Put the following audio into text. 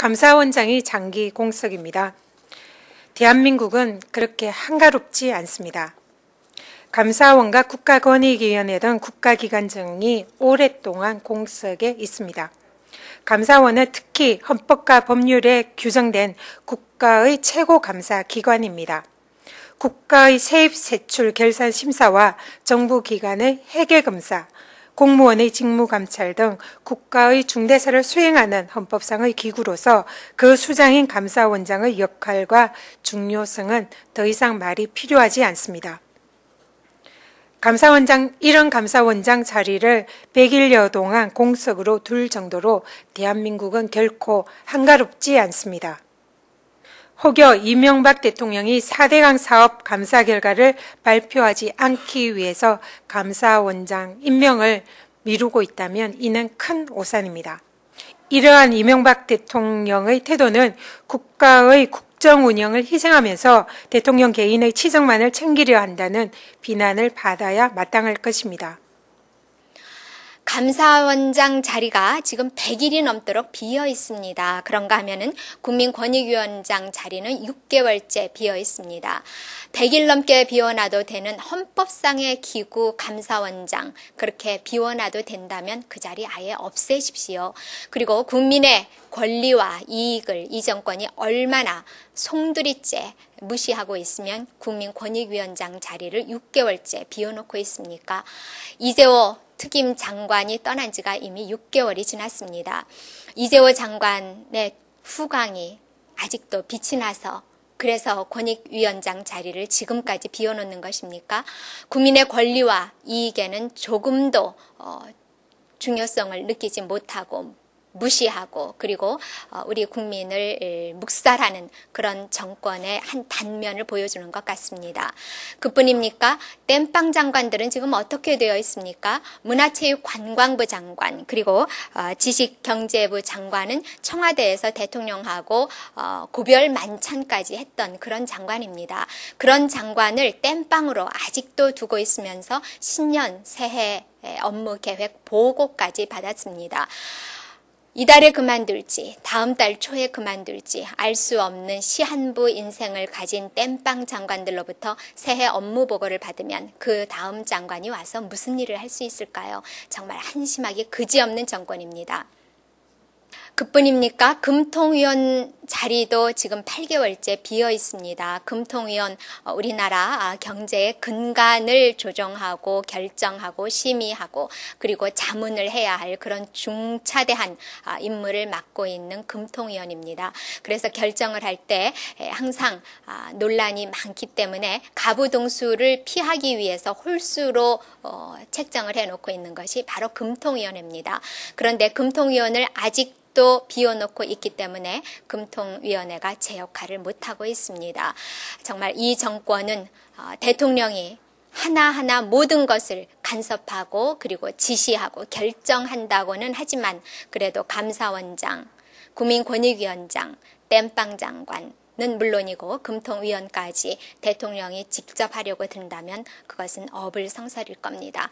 감사원장이 장기 공석입니다. 대한민국은 그렇게 한가롭지 않습니다. 감사원과 국가권익위원회 등 국가기관 등이 오랫동안 공석에 있습니다. 감사원은 특히 헌법과 법률에 규정된 국가의 최고 감사 기관입니다. 국가의 세입 세출 결산 심사와 정부 기관의 회계 검사, 공무원의 직무 감찰 등 국가의 중대사를 수행하는 헌법상의 기구로서 그 수장인 감사원장의 역할과 중요성은 더 이상 말이 필요하지 않습니다. 감사원장, 이런 감사원장 자리를 100일여 동안 공석으로 둘 정도로 대한민국은 결코 한가롭지 않습니다. 혹여 이명박 대통령이 4대강 사업 감사 결과를 발표하지 않기 위해서 감사원장 임명을 미루고 있다면 이는 큰 오산입니다. 이러한 이명박 대통령의 태도는 국가의 국정 운영을 희생하면서 대통령 개인의 치적만을 챙기려 한다는 비난을 받아야 마땅할 것입니다. 감사원장 자리가 지금 100일이 넘도록 비어 있습니다. 그런가 하면은 국민권익위원장 자리는 6개월째 비어 있습니다. 100일 넘게 비워놔도 되는 헌법상의 기구 감사원장 그렇게 비워놔도 된다면 그 자리 아예 없애십시오. 그리고 국민의 권리와 이익을 이 정권이 얼마나 송두리째 무시하고 있으면 국민권익위원장 자리를 6개월째 비워놓고 있습니까? 이재호 특임 장관이 떠난 지가 이미 6개월이 지났습니다. 이재호 장관의 후광이 아직도 빛이 나서 그래서 권익위원장 자리를 지금까지 비워놓는 것입니까? 국민의 권리와 이익에는 조금도 어, 중요성을 느끼지 못하고 무시하고 그리고 어, 우리 국민을 묵살하는 그런 정권의 한 단면을 보여주는 것 같습니다. 그뿐입니까? 땜빵 장관들은 지금 어떻게 되어 있습니까? 문화체육관광부 장관 그리고 어, 지식경제부 장관은 청와대에서 대통령하고 어, 고별 만찬까지 했던 그런 장관입니다. 그런 장관을 땜빵으로 아직도 두고 있으면서 신년 새해 업무 계획 보고까지 받았습니다. 이달에 그만둘지 다음 달 초에 그만둘지 알 수 없는 시한부 인생을 가진 땜빵 장관들로부터 새해 업무 보고를 받으면 그 다음 장관이 와서 무슨 일을 할 수 있을까요? 정말 한심하게 그지없는 정권입니다. 그뿐입니까? 금통위원 자리도 지금 8개월째 비어 있습니다. 금통위원 어, 우리나라 아, 경제의 근간을 조정하고 결정하고 심의하고 그리고 자문을 해야 할 그런 중차대한 아, 임무를 맡고 있는 금통위원입니다. 그래서 결정을 할 때 항상 아, 논란이 많기 때문에 가부동수를 피하기 위해서 홀수로 어, 책정을 해놓고 있는 것이 바로 금통위원입니다. 그런데 금통위원을 아직 또 비워놓고 있기 때문에 금통위원회가 제 역할을 못하고 있습니다. 정말 이 정권은 어, 대통령이 하나하나 모든 것을 간섭하고 그리고 지시하고 결정한다고는 하지만 그래도 감사원장, 국민권익위원장, 땜빵 장관, 는 물론이고 금통위원까지 대통령이 직접 하려고 든다면 그것은 어불성설일 겁니다.